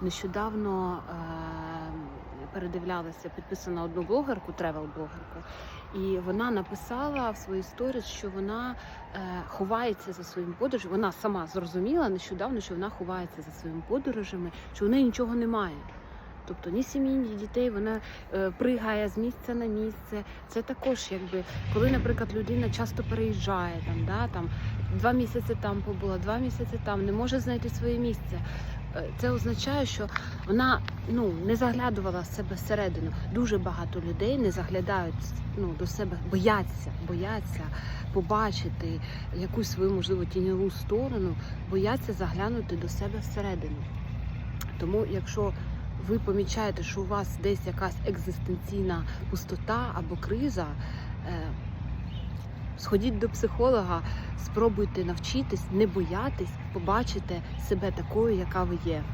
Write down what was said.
нещодавно е, передивлялася, підписана одну блогерку, тревел-блогерку, і вона написала в своїй сторіс, що вона е, ховається за своїм подорожем. Вона сама зрозуміла нещодавно, що вона ховається за своїми подорожами, що у неї нічого немає. Тобто ні сім'ї, ні дітей, вона е, пригає з місця на місце. Це також, якби, коли, наприклад, людина часто переїжджає, там, да, там, два місяці там побула, два місяці там, не може знайти своє місце. Е, Це означає, що вона ну, не заглядувала себе всередину. Дуже багато людей не заглядають ну, до себе, бояться, бояться побачити якусь свою, можливо, тіньову сторону, бояться заглянути до себе всередину. Тому, якщо ви помічаєте, що у вас десь якась екзистенційна пустота або криза, сходіть до психолога, спробуйте навчитись, не боятись, побачите себе такою, яка ви є.